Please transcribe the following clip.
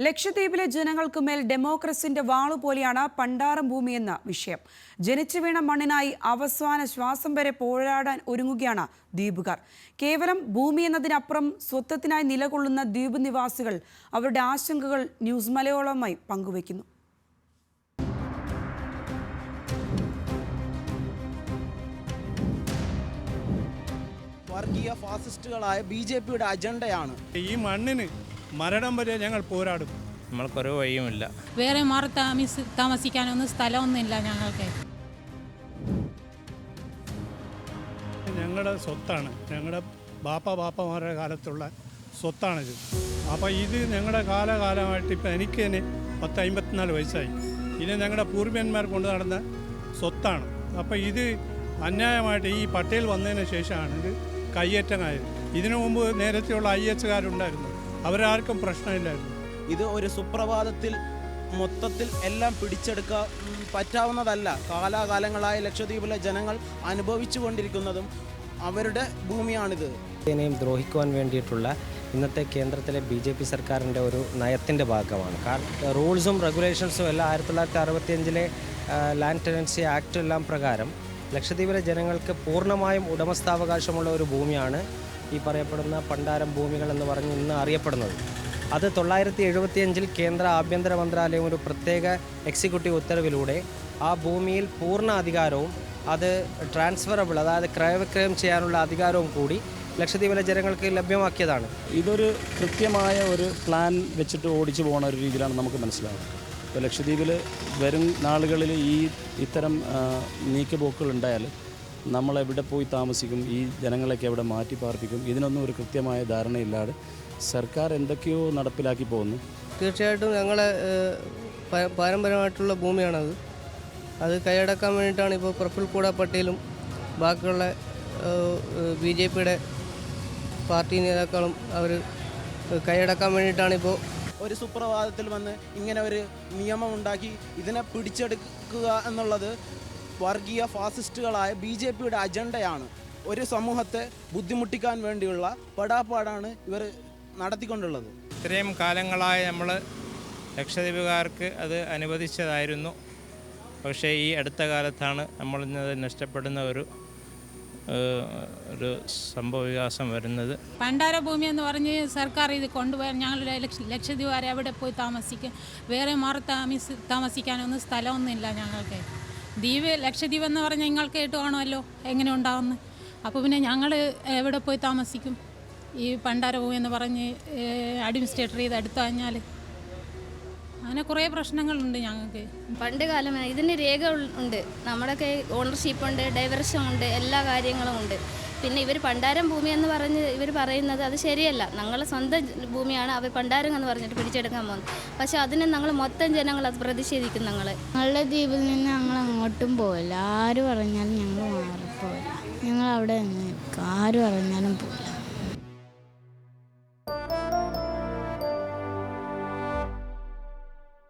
ലക്ഷദ്വീപിലെ ജനങ്ങൾക്ക് മേൽ ഡെമോക്രസിന്റെ വാളുപോലെയാണ് പണ്ടാറം ഭൂമി എന്ന വിഷയം. ജനിച്ചു വീണ മണ്ണിനായി അവസാന ശ്വാസം വരെ പോരാടാൻ ഒരുങ്ങുകയാണ് ദ്വീപുകാർ. കേവലം ഭൂമി എന്നതിനപ്പുറം സ്വത്വത്തിനായി നിലകൊള്ളുന്ന ദ്വീപ് നിവാസികൾ അവരുടെ ആശങ്കകൾ ന്യൂസ് മലയാളവുമായി പങ്കുവയ്ക്കുന്നു. വർഗീയ ഫാസിസ്റ്റുകളായ ബി ജെ പിയുടെ അജണ്ടയാണ്. ഈ മണ്ണിന് മരണം വരെ ഞങ്ങൾ പോരാടും. നമ്മൾക്കൊരു വഴിയുമില്ല. വേറെ മാറി താമസ താമസിക്കാനൊന്നും സ്ഥലമൊന്നുമില്ല ഞങ്ങൾക്ക്. ഞങ്ങളുടെ സ്വത്താണ്. ഞങ്ങളുടെ ബാപ്പ ബാപ്പമാരുടെ കാലത്തുള്ള സ്വത്താണിത് അപ്പോൾ ഇത് ഞങ്ങളുടെ കാലകാലമായിട്ട് ഇപ്പം എനിക്ക് തന്നെ പത്ത് അമ്പത്തിനാല് വയസ്സായി. ഇത് ഞങ്ങളുടെ പൂർവ്യന്മാർ കൊണ്ട് നടന്ന സ്വത്താണ്. അപ്പോൾ ഇത് അന്യായമായിട്ട് ഈ പട്ടേൽ വന്നതിന് ശേഷമാണ് ഇത് കയ്യേറ്റമായത് ഇതിനു മുമ്പ് നേരത്തെയുള്ള ഐ എച്ചുകാരുണ്ടായിരുന്നു അവരാർക്കും പ്രശ്നമില്ലായിരുന്നു. ഇത് ഒരു സുപ്രഭാതത്തിൽ മൊത്തത്തിൽ എല്ലാം പിടിച്ചെടുക്കാൻ പറ്റാവുന്നതല്ല. കാലാകാലങ്ങളായ ലക്ഷദ്വീപിലെ ജനങ്ങൾ അനുഭവിച്ചു കൊണ്ടിരിക്കുന്നതും അവരുടെ ഭൂമിയാണിത്. ഇതിനെയും ദ്രോഹിക്കുവാൻ വേണ്ടിയിട്ടുള്ള ഇന്നത്തെ കേന്ദ്രത്തിലെ ബി ജെ പി സർക്കാരിന്റെ ഒരു നയത്തിന്റെ ഭാഗമാണ്. കാരണം റൂൾസും റെഗുലേഷൻസും എല്ലാം ആയിരത്തി തൊള്ളായിരത്തി അറുപത്തിയഞ്ചിലെ ലാൻഡ് ടെനൻസി ആക്ട് എല്ലാം പ്രകാരം ലക്ഷദ്വീപിലെ ജനങ്ങൾക്ക് പൂർണമായും ഉടമസ്ഥാവകാശമുള്ള ഒരു ഭൂമിയാണ് ഈ പറയപ്പെടുന്ന പണ്ടാരം ഭൂമികൾ എന്ന് പറഞ്ഞ് ഇന്ന് അറിയപ്പെടുന്നത്. അത് തൊള്ളായിരത്തി എഴുപത്തിയഞ്ചിൽ കേന്ദ്ര ആഭ്യന്തര മന്ത്രാലയം ഒരു പ്രത്യേക എക്സിക്യൂട്ടീവ് ഉത്തരവിലൂടെ ആ ഭൂമിയിൽ പൂർണ അധികാരവും അത് ട്രാൻസ്ഫറബിൾ അതായത് ക്രയവിക്രയം ചെയ്യാനുള്ള അധികാരവും കൂടി ലക്ഷദ്വീപിലെ ജനങ്ങൾക്ക് ലഭ്യമാക്കിയതാണ്. ഇതൊരു കൃത്യമായ ഒരു പ്ലാൻ വെച്ചിട്ട് ഓടിച്ചു പോകുന്ന ഒരു രീതിയിലാണ് നമുക്ക് മനസ്സിലാവുന്നത്. ഇപ്പോൾ ലക്ഷദ്വീപിൽ വരും നാളുകളിൽ ഈ ഇത്തരം നീക്കപോക്കുകൾ ഉണ്ടായാൽ നമ്മൾ എവിടെ പോയി താമസിക്കും ഈ ജനങ്ങളെയൊക്കെ എവിടെ മാറ്റി പാർപ്പിക്കും ഇതിനൊന്നും ഒരു കൃത്യമായ ധാരണയില്ലാതെ സർക്കാർ എന്തൊക്കെയോ നടപ്പിലാക്കി പോകുന്നു. തീർച്ചയായിട്ടും ഞങ്ങളെ പാരമ്പര്യമായിട്ടുള്ള ഭൂമിയാണത്. അത് കൈയടക്കാൻ വേണ്ടിയിട്ടാണ് ഇപ്പോൾ പ്രഫുൽ കൂട പട്ടേലും ബാക്കിയുള്ള ബി ജെ പിയുടെ പാർട്ടി നേതാക്കളും അവർ കൈയടക്കാൻ വേണ്ടിയിട്ടാണ് ഇപ്പോൾ ഒരു സുപ്രഭാതത്തിൽ വന്ന് ഇങ്ങനെ ഒരു നിയമം ഉണ്ടാക്കി ഇതിനെ പിടിച്ചെടുക്കുക എന്നുള്ളത് വർഗീയ ഫാസിസ്റ്റുകളായ ബി ജെ പിയുടെ അജണ്ടയാണ്. ഒരു സമൂഹത്തെ ബുദ്ധിമുട്ടിക്കാൻ വേണ്ടിയുള്ള പെടാപ്പാടാണ് ഇവർ നടത്തിക്കൊണ്ടുള്ളത്. ഇത്രയും കാലങ്ങളായി നമ്മൾ ലക്ഷദ്വീപുകാർക്ക് അത് അനുവദിച്ചതായിരുന്നു. പക്ഷേ ഈ അടുത്ത കാലത്താണ് നമ്മൾ ഇന്നത് നഷ്ടപ്പെടുന്ന ഒരു ഒരു സംഭവ വികാസം വരുന്നത്. പണ്ടാര ഭൂമി എന്ന് പറഞ്ഞ് സർക്കാർ ഇത് കൊണ്ടുപോയാൽ ഞങ്ങൾ ലക്ഷദ്വീപ് വരെ അവിടെ പോയി താമസിക്കും? വേറെ മാറി താമസ താമസിക്കാനൊന്നും സ്ഥലമൊന്നുമില്ല ഞങ്ങൾക്ക്. ദ്വീപ് ലക്ഷദ്വീപ് എന്ന് പറഞ്ഞാൽ നിങ്ങൾക്ക് കേട്ട് എങ്ങനെ ഉണ്ടാവുന്നത് അപ്പോൾ പിന്നെ ഞങ്ങൾ എവിടെ പോയി താമസിക്കും? ഈ പണ്ടാര ഭൂമി എന്ന് പറഞ്ഞ് അഡ്മിനിസ്ട്രേറ്റർ ചെയ്ത് എടുത്തു കഴിഞ്ഞാൽ അങ്ങനെ കുറേ പ്രശ്നങ്ങളുണ്ട് ഞങ്ങൾക്ക്. പണ്ട് കാലം ഇതിന് രേഖ ഉണ്ട്. നമ്മുടെയൊക്കെ ഓണർഷിപ്പ് ഉണ്ട് ഡൈവർഷൻ ഉണ്ട് എല്ലാ കാര്യങ്ങളും ഉണ്ട്. പിന്നെ ഇവർ പണ്ടാരം ഭൂമി എന്ന് പറഞ്ഞ് ഇവർ പറയുന്നത് അത് ശരിയല്ല. ഞങ്ങളെ സ്വന്തം ഭൂമിയാണ് അവർ പണ്ടാരം എന്ന് പറഞ്ഞിട്ട് പിടിച്ചെടുക്കാൻ പോകുന്നത്. പക്ഷെ അതിന് ഞങ്ങൾ മൊത്തം ജനങ്ങൾ അത് പ്രതിഷേധിക്കും ഞങ്ങൾ ഞങ്ങളുടെ ദ്വീപിൽ നിന്ന് ഞങ്ങൾ അങ്ങോട്ടും പോകില്ല ആര് പറഞ്ഞാലും ഞങ്ങൾ മാറിപ്പോയില്ല ഞങ്ങൾ അവിടെ നിന്ന് നിൽക്കും ആര് പറഞ്ഞാലും പോവില്ല.